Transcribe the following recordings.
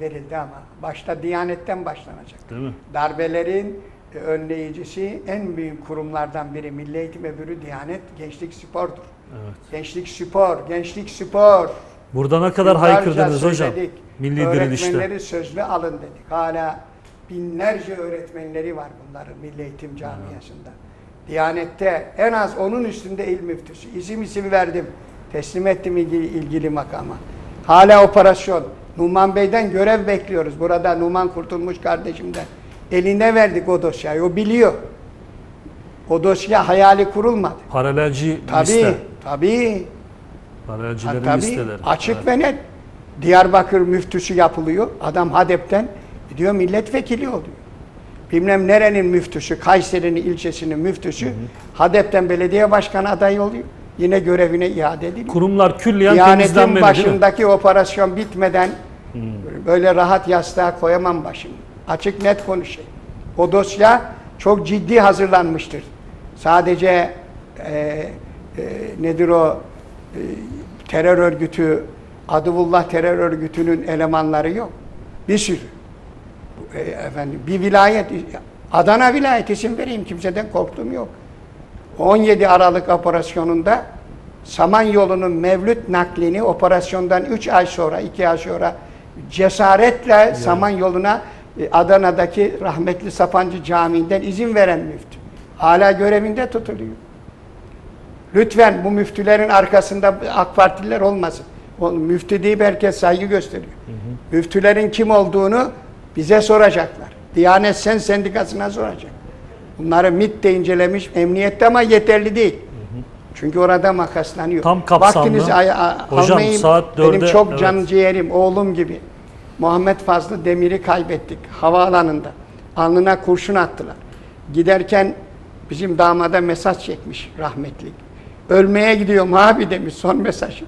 verildi ama başta Diyanet'ten başlanacak. Değil mi? Darbelerin e, önleyicisi en büyük kurumlardan biri Milli Eğitim Öbürü Diyanet Gençlik Spor'dur. Evet. Gençlik spor, gençlik spor. Burada ne kadar Yıllarca haykırdınız hocam. Milli direnişte. Öğretmenleri sözlü alın dedik. Hala binlerce öğretmenleri var bunların Milli Eğitim Camiası'nda. Diyanette en az onun üstünde il müftüsü. İsim isim verdim. Teslim ettim ilgili, ilgili makama. Hala operasyon. Numan Bey'den görev bekliyoruz. Burada Numan Kurtulmuş kardeşimden. Eline verdik o dosyayı. O biliyor. O dosya hayali kurulmadı. Paralelci Tabii, liste. tabii. Paralelcilerin Tabii, listeleri. açık Evet. ve net. Diyarbakır müftüsü yapılıyor. Adam Hadep'ten gidiyor milletvekili oluyor. Bilmem nerenin müftüsü, Kayseri'nin ilçesinin müftüsü Hadep'ten belediye başkanı adayı oluyor. Yine görevine iade ediliyor. Kurumlar külliyen Diyanetin temizlenmeli başındaki operasyon bitmeden böyle rahat yastığa koyamam başımı. Açık net konuşayım. O dosya çok ciddi hazırlanmıştır. Sadece e, e, nedir o e, terör örgütü Aduvullah terör örgütünün elemanları yok. Bir sürü. E, efendim bir vilayet Adana vilayet isim vereyim kimseden korktuğum yok. 17 Aralık operasyonunda Samanyolu'nun mevlüt naklini operasyondan 3 ay sonra, 2 ay sonra cesaretle Samanyolu'na e, Adana'daki rahmetli Sapancı Camii'nden izin veren müftü. Hala görevinde tutuluyor. Lütfen bu müftülerin arkasında AK Partililer olmasın. Müftü deyip herkes saygı gösteriyor. Müftülerin kim olduğunu bize soracaklar. Diyanet Sen Sendikası'na soracak. Bunları MİT de incelemiş, emniyette ama yeterli değil. Çünkü orada makaslanıyor. Tam kapsamlı. Vaktinizi Hocam, almayayım. saat Benim dörde, çok evet. can ciğerim, oğlum gibi. Muhammed Fazlı Demir'i kaybettik havaalanında. Alnına kurşun attılar. Giderken bizim damada mesaj çekmiş rahmetli. Ölmeye gidiyorum abi demiş son mesajı.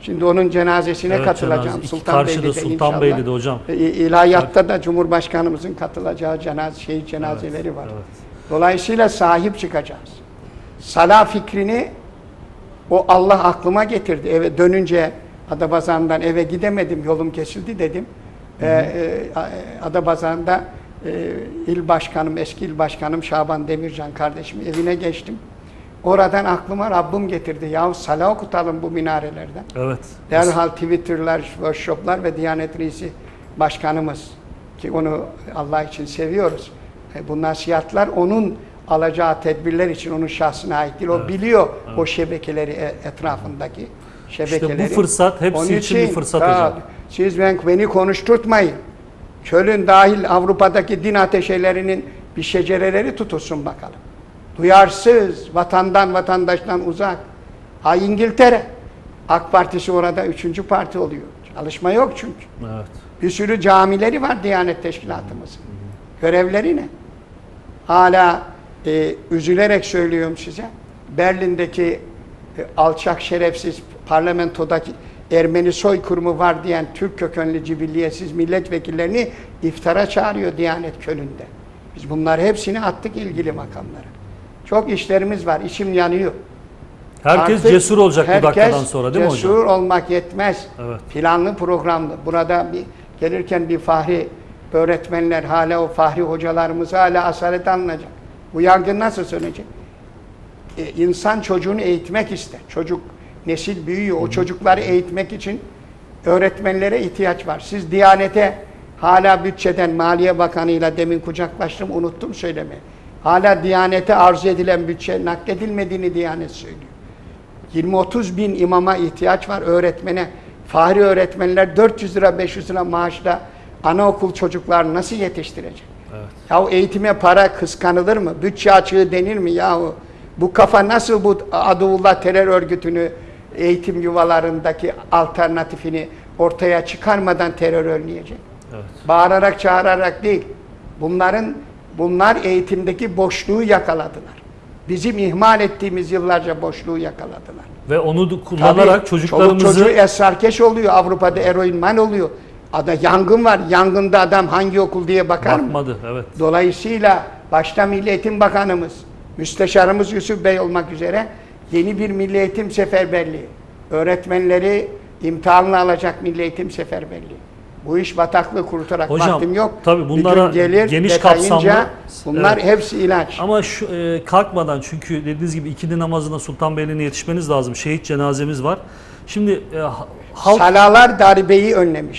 Şimdi onun cenazesine Evet, katılacağım cenaze- Sultanbeyli'de karşıda inşallah. Sultanbeyli'de hocam. İlahiyatta da Cumhurbaşkanımızın katılacağı cenaze, şehit cenazeleri var. evet. Dolayısıyla sahip çıkacağız. Sala fikrini o Allah aklıma getirdi. Eve dönünce Adapazarı'ndan eve gidemedim. Yolum kesildi dedim. Ee, e, Adapazarı'nda e, il başkanım, eski il başkanım Şaban Demircan kardeşim evine geçtim. Oradan aklıma Rabbim getirdi. Yahu sala okutalım bu minarelerden. Evet. Derhal Twitter'lar, workshop'lar ve Diyanet Reisi Başkanımız ki onu Allah için seviyoruz. E, Bu nasihatler onun alacağı tedbirler için onun şahsına ait değil. O Evet. biliyor o şebekeleri e, etrafındaki şebekeleri. fırsat hepsi Onun için bir fırsat ha, hocam. Siz ben, beni konuşturtmayın. Kölün dahil Avrupa'daki din ateşelerinin bir şecereleri tutulsun bakalım. Duyarsız, vatandan vatandaştan uzak. Ha İngiltere. AK Partisi orada üçüncü parti oluyor. Çalışma yok çünkü. Evet. Bir sürü camileri var Diyanet Teşkilatımızın. Görevleri ne? Hala e, üzülerek söylüyorum size. Berlin'deki alçak şerefsiz parlamentodaki Ermeni soykırımı var diyen Türk kökenli cibilliyetsiz milletvekillerini iftara çağırıyor Diyanet Kölün'de. Biz bunları hepsini attık ilgili makamlara. Çok işlerimiz var. içim yanıyor. Herkes Artık cesur olacak bu herkes dakikadan sonra değil mi hocam? Cesur olmak yetmez. Evet. Planlı programlı. Burada bir gelirken bir fahri öğretmenler hala o fahri hocalarımız hala asalet alınacak. Bu yangın nasıl sönecek? E, insan çocuğunu eğitmek ister. Çocuk nesil büyüyor. O çocukları eğitmek için öğretmenlere ihtiyaç var. Siz Diyanete hala bütçeden Maliye Bakanı'yla demin kucaklaştım unuttum söylemeyi. Hala Diyanete arzu edilen bütçe nakledilmediğini Diyanet söylüyor. 20-30 bin imama ihtiyaç var öğretmene. Fahri öğretmenler 400 lira 500 lira maaşla anaokul çocuklar nasıl yetiştirecek? Evet. Yahu eğitime para kıskanılır mı? Bütçe açığı denir mi yahu? Bu kafa nasıl bu Adullah terör örgütünü eğitim yuvalarındaki alternatifini ortaya çıkarmadan terör önleyecek? Evet. Bağırarak çağırarak değil. Bunların bunlar eğitimdeki boşluğu yakaladılar. Bizim ihmal ettiğimiz yıllarca boşluğu yakaladılar. Ve onu kullanarak Tabii, çoluk çocuklarımızı çocuğu esrarkeş oluyor. Avrupa'da eroinman oluyor. Ada yangın var. Yangında adam hangi okul diye bakar mı? bakmadı. Evet. Dolayısıyla başta Milli Eğitim Bakanımız, Müsteşarımız Yusuf Bey olmak üzere yeni bir Milli Eğitim Seferberliği, öğretmenleri imtihanla alacak Milli Eğitim Seferberliği. Bu iş bataklığı kurutarak Hocam, vaktim yok. tabii Bir bunlara gün gelir, geniş kapsamlı- bunlar Evet. hepsi ilaç. Ama şu e, kalkmadan çünkü dediğiniz gibi ikindi namazına Sultanbeyli'ne yetişmeniz lazım. Şehit cenazemiz var. Şimdi e, ha- halk Salalar darbeyi önlemiş.